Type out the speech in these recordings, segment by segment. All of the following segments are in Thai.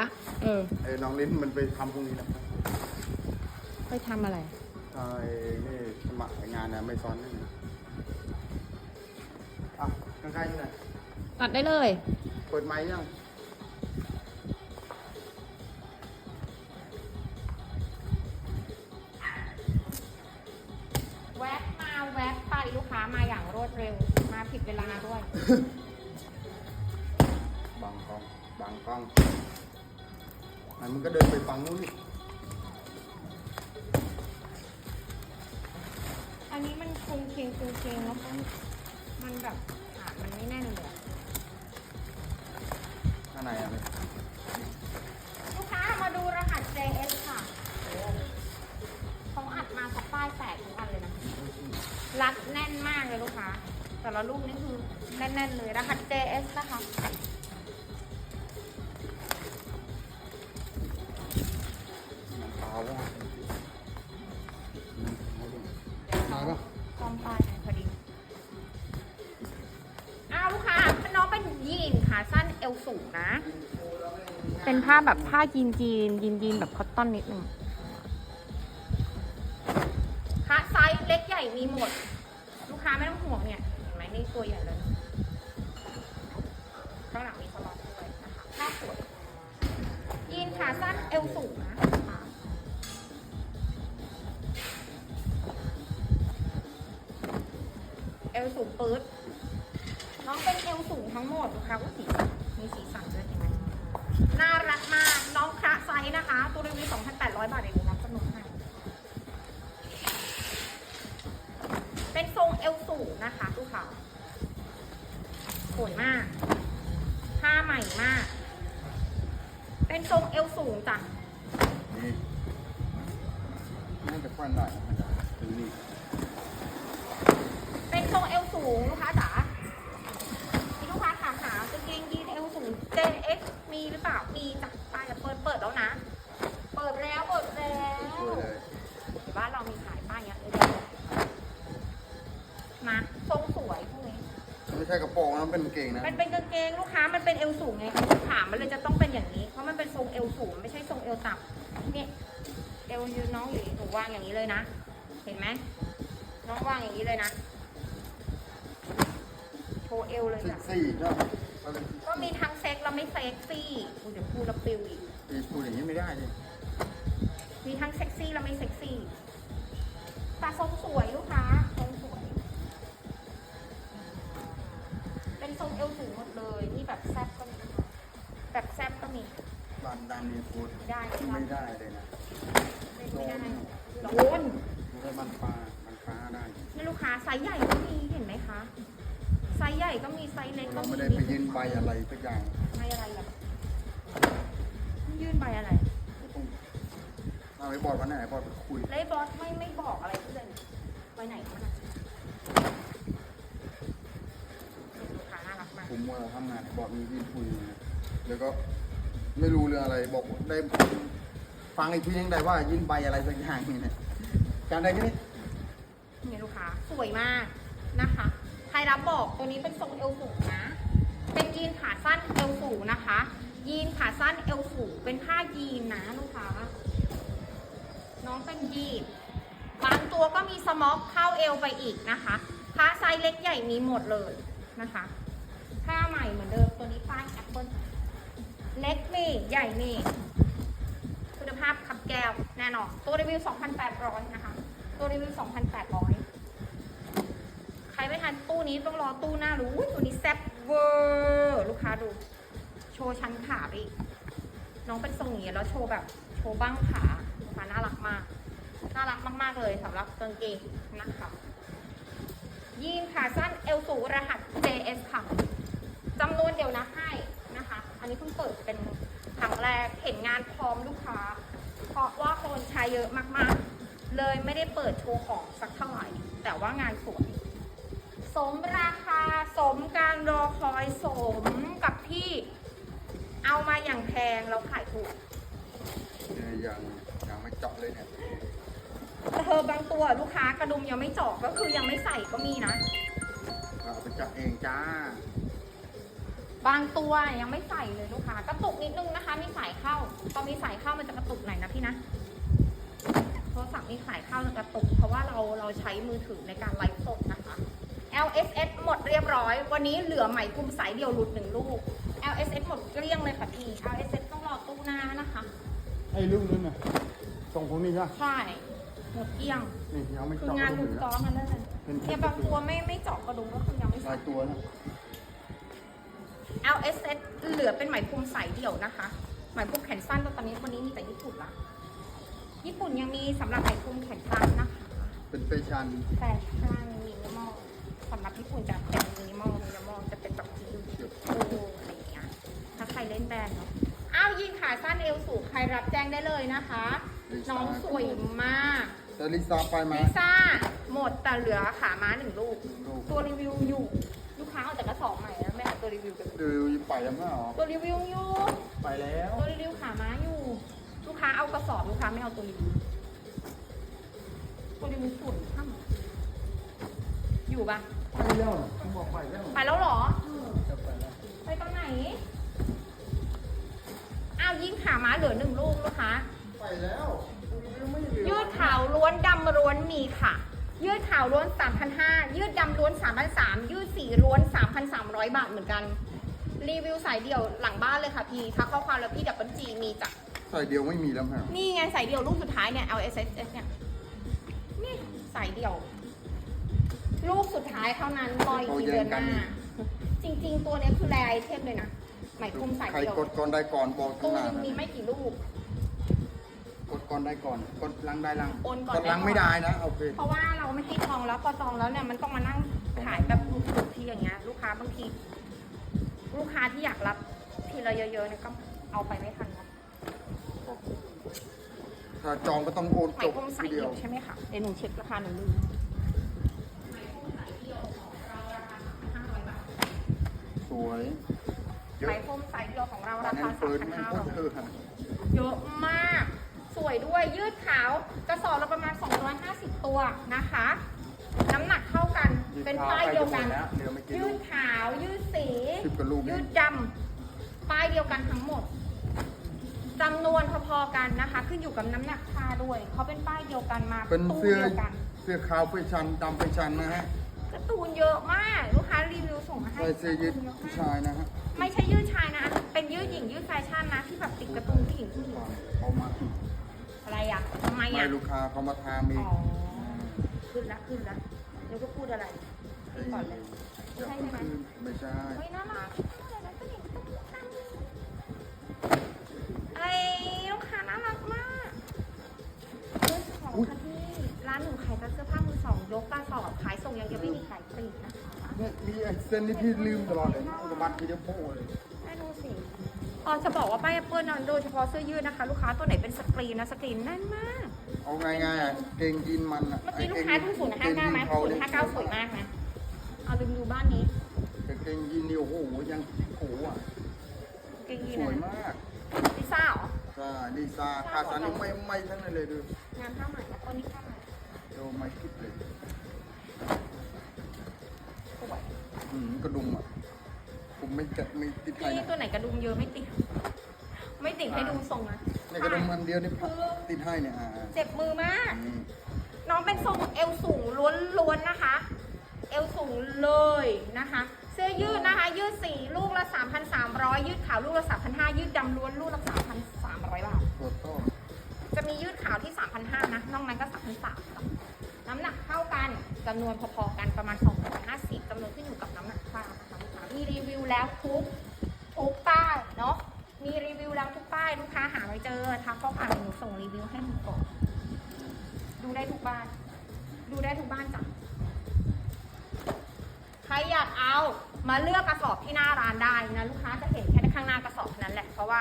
ละเออไอ้น้องลิ้นมันไปทำพวกนี้นะครับไปทำอะไร ไอ้นี่สมัครงานนะไม่ซ้อนนี่นะอะข้างๆนี่นะตัดได้เลย เปิดไม้ยังแวะมาแวะไปลูกค้ามาอย่างรวดเร็ว มาผิดเวลาด้วย บังกล้องบังกล้อง ไหนมันก็เดินไปฝั่งนู้นนี่อันนี้มันคงเคงคงเคงแล้วก็มันแบบขาดมันไม่แน่นเลยอะข้างในอะลูกค้ามาดูรหัส JS ค่ะเขาอัดมาสักป้ายแตกทุกอันเลยนะรัดแน่นมากเลยลูกค้าแต่ละลูกนี่คือแน่นๆเลยรหัส JS นะคะ เป็นผ้าแบบผ้ายีนจีนยีนยีนแบบคอตตอนนิดนึงคะไซส์เล็กใหญ่มีหมด ลูกค้าไม่ต้องห่วงเนี่ยเห็นไหมนี่ตัวใหญ่เลยข้างหลังมีสล็อตด้วยนะคะหน้าสวยยีนขาสั้นเอวสูงนะค่ะเอวสูงปื๊ดน้องเป็นเอวสูงทั้งหมดลูกค้าก็สีมีสีสันด้วยเห็นไหม น่ารักมาก น้องคระไซส์นะคะ ตัวรีวิว2,800 บาทเองนะจำนวนให้เป็นทรงเอวสูงนะคะลูกค้าสวยมาก ผ้าใหม่มาก เป็นทรงเอวสูงจ้ะนี่น่าจะควันได้นะมันจะถึงนี่เป็นทรงเอวสูงลูกค้าจ๋ามีลูกค้าถามหากางเกงยีนเอวสูง JX มีหรือเปล่า มีจ้ะป้ายจะเปิดเปิดแล้วนะ เปิดแล้วเปิดแล้วช่วยเลยเดี๋ยวบ้านเรามีขายป้ายเนี้ยเดี๋ยวมาทรงสวยพวกนี้ไม่ใช่กระโปรงนะเป็นกางเกงนะ มันเป็นกางเกงลูกค้ามันเป็นเอวสูงไงถามมันเลยจะต้องเป็นอย่างนี้ เพราะมันเป็นทรงเอวสูง ไม่ใช่ทรงเอวต่ำเนี่ยเอวยืนน้องอยู่หนูวางอย่างนี้เลยนะ เห็นไหมน้องวางอย่างนี้เลยนะโชว์เอวเลยเซ็กจ้ะซี่ เนาะเอาเลยก็มีทั้งเซ็กแล้วไม่เซ็กซี่อุ๊ยเดี๋ยวพูดแล้วปิวอีกอีพูดอย่างนี้ไม่ได้ดิมีทั้งเซ็กซี่แล้วไม่เซ็กซี่แต่ทรงสวยลูกค้าทรงสวย เป็นทรงเอวสูงหมดเลยนี่แบบแซบก็มีแบบแซบก็มีบ้านดันนี่พูดไม่ได้ไม่ได้เลยนะไม่ได้โดนไม่ได้มันปลามันปลาได้นี่ลูกค้าไซส์ใหญ่ก็มีเห็นไหมคะไซ ส์ใหญ่ก็มีไซส์เล็กก็เรามีไม่ได้ไปยื่นใบอะไรสักอย่างใบอะไรล่ะยื่นใบอะไรต้องเอาไอ้บอร์ดวันไหนไอ้บอร์ดไปคุยเลยบอสไม่ไม่บอกอะไรเพื่อนไปไหนมันอะลูกค้าน่ารักมากผมว่าทำงานไอ้บอร์ดมียื่นคุยนะแล้วก็ไม่รู้เรื่องอะไรบอกได้ฟังอีกทียังได้ว่ายื่นใบอะไรสักอย่างนี่นะการได้แค่นี้นี่ลูกค้าสวยมากนะคะใค รรับบอกตัวนี้เป็นทรงเอวสูงนะ เป็นยีนขาสั้นเอวสูงนะคะ ยีนขาสั้นเอวสูงเป็นผ้ายีนนะลูกค้า น้องเป็นยีนบางตัวก็มีสม็อกเข้าเอวไปอีกนะคะผ้าไซส์เล็กใหญ่มีหมดเลยนะคะผ้าใหม่เหมือนเดิมตัวนี้ป้ายแอปเปิลเล็กนี่ใหญ่นี่คุณภาพขับแก้วแน่นอนตัวรีวิว 2,800 นะคะ ตัวรีวิว 2,800 นตู้นี้ต้องรอตู้หน้ารู้ตัวนี้แซ่บเวอร์ลูกค้าดู โชว์ชั้นขาไปอีก น้องเป็นทรงอย่างนี้แล้วโชว์แบบโชว์บ้างขาลูกค้าน่ารักมาก น่ารักมากๆเลยสำหรับกางเกงนะคะยีนขาสั้นเอลสูรหัส JS ค่ะจำนวนเดียวนะให้นะคะ อันนี้เพิ่งเปิดเป็นครั้งแรกเห็นงานพร้อมลูกค้า เพราะว่าคนใช้เยอะมากๆ เลยไม่ได้เปิดโชว์ของสักเท่าไหร่ แต่ว่างานสวย สมราคาสมการรอคอยสมกับที่เอามาอย่างแพงแล้วขายถูกเนี่ยยังยังไม่เจาะเลยเนี่ยเธอบางตัวลูกค้ากระดุมยังไม่เจาะก็คือยังไม่ใส่ก็มีนะเราเอาไปเจาะเองจ้า บางตัวยังไม่ใส่เลยลูกค้ากระตุกนิดนึงนะคะ มีสายเข้าตอนมีสายเข้ามันจะกระตุกหน่อยนะพี่นะโทรศัพท์มีสายเข้าจะกระตุก เพราะว่าเราเราใช้มือถือในการไลฟ์สดนะคะ LSS หมดเรียบร้อย วันนี้เหลือไหมพรมสายเดียวหลุดหนึ่งลูก LSS หมดเกลี้ยงเลยค่ะพี่ LSS ต้องรอตู้หน้านะคะ ไอ้ลูกนั้นน่ะส่งผมนี่ใช่ไหมใช่ หมดเกลี้ยง นี่ยังไม่คือเจาะงานกหลุระดดูกซ้อนกันนั่นเลยเป็นเนี่ยบางตัวไม่ไม่เจาะกระดุมก็คือยังไม่หใส่ลายตัวนะ LSS เหลือเป็นไหมพรมสายเดี่ยวนะคะ ไหมพรมแขนสั้นตอนนี้วันนี้มีแต่ญี่ปุ่นละ ญี่ปุ่นยังมีสำหรับไหมพรมแขนสั้นนะคะ เป็นเฟชั่นแฟชั่นมินิมอล สำหรับญี่ปุ่นจะเป็นมินิมอลมินิมอลจะเป็นแบบสีโอ้อะไรอย่างเงี้ยถ้าใครเล่นแบรนด์เนาะอ้าวยิงขาสั้นเอวสูงใครรับแจ้งได้เลยนะคะ น้องสวยมากแต่ลิซ่าไปไหมลิซ่าหมดแต่เหลือขาม้าหนึ่งลูกลูก ตัวรีวิวอยู่ ลูกค้าเอาแต่กระสอบใหม่แล้วไม่เอาตัวรีวิวไปดูไปยังไม่หรอตัวรีวิวอยู่ไปแล้วตัวรีวิวขาม้าอยู่ ลูกค้าเอากระสอบลูกค้าไม่เอาตัวรีวิวตัวรีวิวฝุ่นข้ามอยู่ปะ ไปแล้วผมบอกไปแล้วไปแล้วเหรอจะไปแล้วไปตอนไหน อ้าวยิ่งขาม้าเหลือหนึ่งลูกลูกค้าไปแล้วไม่เหลือยืดขาวล้วนดำล้วนมีค่ะ ยืดขาวล้วน 3,500 ยืดดำล้วน 3,300 ยืดสีล้วน 3,300 บาทเหมือนกัน รีวิวสายเดี่ยวหลังบ้านเลยค่ะพี่ทักข้อความแล้วพี่ดับเบิลจีมีจ้ะใส่เดียวไม่มีแล้วแม่นี่ไงสายเดี่ยวลูกสุดท้ายเนี่ย L S S S เนี่ย นี่สายเดี่ยว ลูกสุดท้ายเท่านั้นรออีกทีเดือนหน้า จริง ๆ ตัวเนี้ยคือแรไอเทมเลยนะไหมพรมสายใครเดี่ยวกดก่อนได้ก่อนบอกขตู้นาดนึงนั้นมีไม่กี่ลูก กดก่อนได้ก่อน กดลังได้ลังโอนก่อนกดลังไม่ได้นะโอเค เพราะว่าเราไม่ให้จองแล้วพอจองแล้วเนี่ยมันต้องมานั่งขายแบบถูกๆทีอย่างเงี้ย ลูกค้าบางที ลูกค้าที่อยากรับทีละเยอะๆเนี่ยก็เอาไปไม่ทันเนาะถ้าจองก็ต้องโอนไหมจบพรมสาทียเดีเดี่ยยววใช่ไหมคะเดี๋ยวหนูเช็คราคาหนึ่งลืม วยเยไหมอะพรมสายเดี่ยวของเราอัรานนั้คานเฟิร์นมันก็3,500คือฮะเยอะมาก สวยด้วยยืดขาวกระสอบละประมาณ 250 ตัวนะคะ น้ำหนักเท่ากัน เป็นป้ายเดียวกัน เดี๋ยวไม่กินยืดขาว ยืดสี สิบกว่าลูกยืดดำป้ายเดียวกันทั้งหมดจำนวนพอๆกันนะคะ ขึ้นอยู่กับน้ำหนักผ้าด้วยเขาเป็นป้ายเดียวกันมาเป็นตู้เสื้อเดียวกัน เสื้อขาวเฟชั่นดำเฟชั่นนะฮะ การ์ตูนเยอะมาก ลูกค้ารีวิวส่งมาให้ใส่เสื้อยืดการ์ตูนเยอะผู้มากชายนะฮะไม่ใช่ยืดชายนะ เป็นยืดหญิงยืดแฟชั่นนะที่แบบติดการ์ตูนผู้หญิงผู้หญิงเขามาอะไรอะทำไมไม่อะ ลูกค้าเขามาทามเออ๋งอขึ้นละขึ้นละเดี๋ยวก็พูดอะไรขึ้นก่อนเลยอย่าเพิ่งขึ้นไม่ใช่ เฮ้ยน่ารักน่ารักก็เห็นต้องตั้งไอ้ลูกค้าน่ารักมากมือสองค่ะพี่ร้านหนูขายแต่เสื้อผ้ามือ สองยกกระสอบขายส่งอย่างเดียวไม่มีขายปลีกนะคะเนี่ยมีไอ้เส้นนี่พี่ลืมตลอดเลยอุบัติทีเดียวโป้เลยให้ดูสิอ๋อจะบอกว่าป้ายแอปเปิลนะโดยเฉพาะเสื้อยืดนะคะ ลูกค้าตัวไหนเป็นสกรีนนะสกรีนแน่นมาก เอาง่ายๆอะเกงยีนมันอะเมื่อกี้ลูกค้าดูศูนย์ห้าเก้าไหมศูนย์ห้าเก้าสวยมากนะเอาลืมดูบ้านนี้แต่เกงยีนนี่โอ้โหยังโอ้โหอะเกงยีนสวยนะมากลิซ่าเหรอใช่ดีซาคาซันนี่ไม่ไม่ทั้งนั้นเลยดูงานผ้าไหมนะตัวนี้ผ้าไหมดูไม่คิดเลย สวย อืมกระดุมอะ ผมไม่จัดไม่ติดไทยพี่นะตัวไหนกระดุมเยอะไม่ติด ไม่ติดให้ดูทรงนะในกระดุมอันเดียวนี่ติดให้เนี่ยอ่าเจ็บมือมากนี่น้องเป็นทรงเอวสูงล้วนๆนะคะ เอวสูงเลยนะคะ เสื้อยืดนะคะ ยืดสีลูกละ 3,300 ยืดขาวลูกละ 3,500 ยืดดำล้วนลูกละ3,300 บาท ตัวโต้จะมียืดขาวที่ 3,500 นะ นอกนั้นก็ 3,300ค่ะน้ำหนักเท่ากันจำนวนพอๆกันประมาณ 250จำนวนขึ้นอยู่กับน้ำหนักผ้านะคะลูกค้ามีรีวิวแล้วทุกทุกป้ายเนาะ มีรีวิวแล้วทุกป้ายลูกค้าหาไม่เจอทักข้อความหนูส่งรีวิวให้หนูก่อนดูได้ทุกบ้าน ดูได้ทุกบ้านจ้ะ ใครอยากเอามาเลือกกระสอบที่หน้าร้าน ได้นะลูกค้าจะเห็นแค่ข้างหน้ากระสอบนั้นแหละเพราะว่า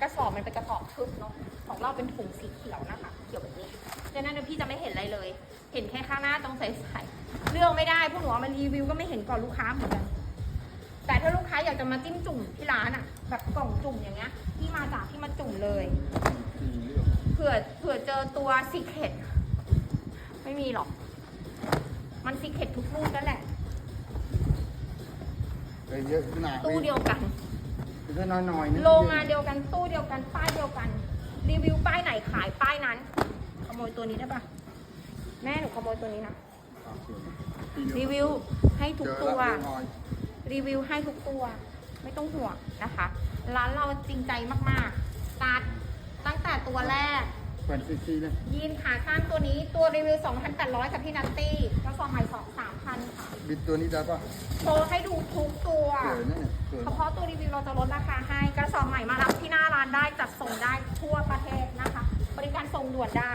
กระสอบมันเป็นกระสอบทึบเนาะของเราเป็นถุงสีเขียวนะคะเขียวแบบนี้ดังนั้นพี่จะไม่เห็นอะไรเลย เห็นแค่ข้างหน้าตรงใส่ๆเลือกไม่ได้พวกหนูเอามารีวิวก็ไม่เห็นก่อนลูกค้าเหมือนกันแต่ถ้าลูกค้าอยากจะมาจิ้มจุ่มที่ร้านอะแบบกล่องจุ่มอย่างเงี้ยพี่มาจากที่มาจุ่มเลยเผื่อเผื่อเจอตัวซีเคดไม่มีหรอก มันซีเคดทุกรูปนั่นแหละ แต่เลยเยอะขนาดตู้เดียวกันแค่น้อยๆนิดโรงงานเดียวกันตู้เดียวกันป้ายเดียวกัน รีวิวป้ายไหนขายป้ายนั้น ขโมยตัวนี้ได้ปะแม่หนูขโมยตัวนี้นะโอเครีวิวให้ทุกเจอตัวแล้วน้อยรีวิวให้ทุกตัว ไม่ต้องห่วงนะคะ ร้านเราจริงใจมากๆตัดตั้งแต่ตัวแรกแขวนซีซีเลยยีนขาสั้นตัวนี้ตัวรีวิว 2,800กับพี่นัตตี้กระสอบใหม่2 3,000ค่ะบิดตัวนี้ได้ปะโชว์ให้ดูทุกตัวสวยนะเนี่ยสวยเฉพาะตัวรีวิวเราจะลดราคาให้กระสอบใหม่มารับที่หน้าร้านได้จัดส่งได้ทั่วประเทศนะคะ บริการส่งด่วนได้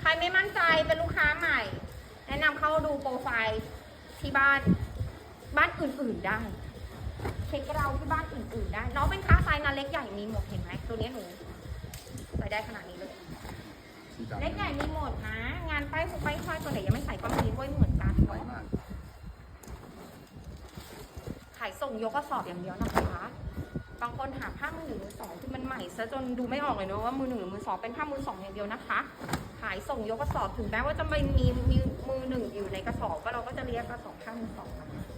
ใครไม่มั่นใจเป็นลูกค้าใหม่ แนะนำเข้าดูโปรไฟล์ที่บ้านบ้านอื่นๆได้ เช็คเราที่บ้านอื่นๆได้น้องเป็นค้าไซส์นะเล็กใหญ่มีหมดเห็นไหมตัวนี้หนูใส่ได้ขนาดนี้เลยสีดำเล็กใหญ่มีหมดนะ งานป้ายป้ายห้อยตัวไหนยังไม่ใส่ก็มีด้วยเหมือนกันสวยเนาะมากขายส่งยกกระสอบอย่างเดียวนะคะบางคนหาผ้ามือหนึ่งมือสองที่มันใหม่ซะจนดูไม่ออกเลยเนอะว่ามือหนึ่งหรือมือสองเป็นผ้ามือสองอย่างเดียวนะคะ ขายส่งยกกระสอบถึงแม้ว่าจะไม่มีมีมือหนึ่งอยู่ในกระสอบก็เราก็จะเรียกกระสอบผ้ามือสองนะคะก็ย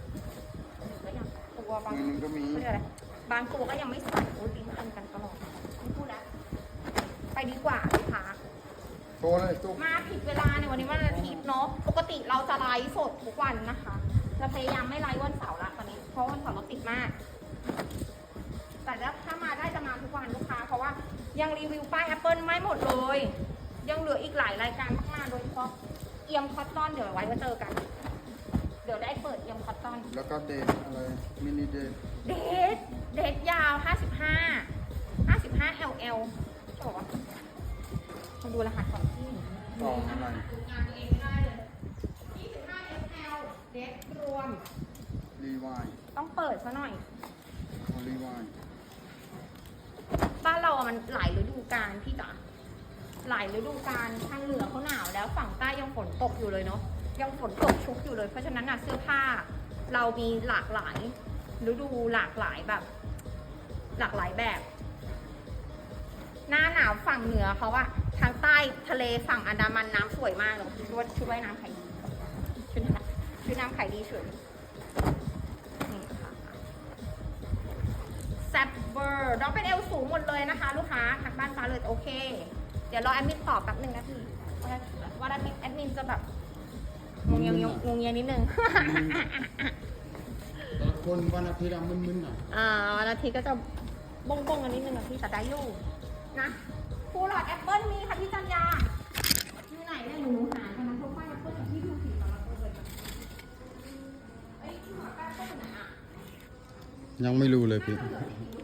ังตั วบางมือหนึงก็มีเขาเรียกอะไรบางตัวก็ยังไม่ใส่โอ้ยดิ้นกันกันตลอดไม่พูดแล้วไปดีกว่าลูกค้าโตเลยตุ๊กมาผิดเวลาในวันนี้วันอาทิตย์เนาะปกติเราจะไลฟ์สดทุกวันนะคะจะพยายามไม่ไลฟ์วันเสาร์ละตอนนี้เพราะวันเสาร์รถติดมาก แต่ถ้ามาได้จะมาทุกวันลูกค้า เพราะว่ายังรีวิวป้าย Apple ไม่หมดเลย ยังเหลืออีกหลายรายการมากๆโดยเฉพาะเอียมคอตตอนเดี๋ยวไว้มาเจอกันเดี๋ยวได้เปิดเอียมคอตตอน แล้วก็เดทอะไร มินิเดทเดทเดทยาว 55 55 LL ใช่ปะวะมาดูรหัสก่อนที่กล่องอะไรดูงานตัวเองไม่ได้เลย25 FL เดทรวม รีวายต้องเปิดซะหน่อย รีวายบ้านเราอะมันหลายฤดูกาลพี่จ๋าหลายฤดูกาลทางเหนือเขาหนาวแล้วฝั่งใต้ยังฝนตกอยู่เลยเนาะ ยังฝนตกชุกอยู่เลย เพราะฉะนั้นน่ะเสื้อผ้าเรามีหลากหลายฤดูหลากหลายแบบ หลากหลายแบบ หน้าหนาวฝั่งเหนือเขาอะทางใต้ทะเลฝั่งอันดามันน้ำสวยมากเลยชุดว่าชุดว่ายน้ำไข่ดีชุดชุดน้ำไข่ดีเฉยแซบเบอร์น้องเป็นเอลสูงหมดเลยนะคะ ลูกค้าทางบ้านฟ้าเลยโอเค เดี๋ยวรอแอดมินตอบแป๊บหนึ่งนะพี่ว่าว่าแอดมินแอดมินจะแบบ งงเงียงงงเงียงนิดนึง แต่ละคนวันอาทิตย์อะมึนๆอะอ่าวันอาทิตย์ก็จะบงบงๆกันนิดนึงนะพี่แต่ได้อยู่นะคูหลอดแอปเปิลมีค่ะพี่จันยาอยู่ไหนเนี่ยหนูหากันนะโปรไฟล์แอปเปิลกับพี่ดูสีสารพัดเลยเอ้ยคูหลอดแอปเปิลอยู่ไหนอะยังไม่รู้เลยพี่น่าจะเหลือสี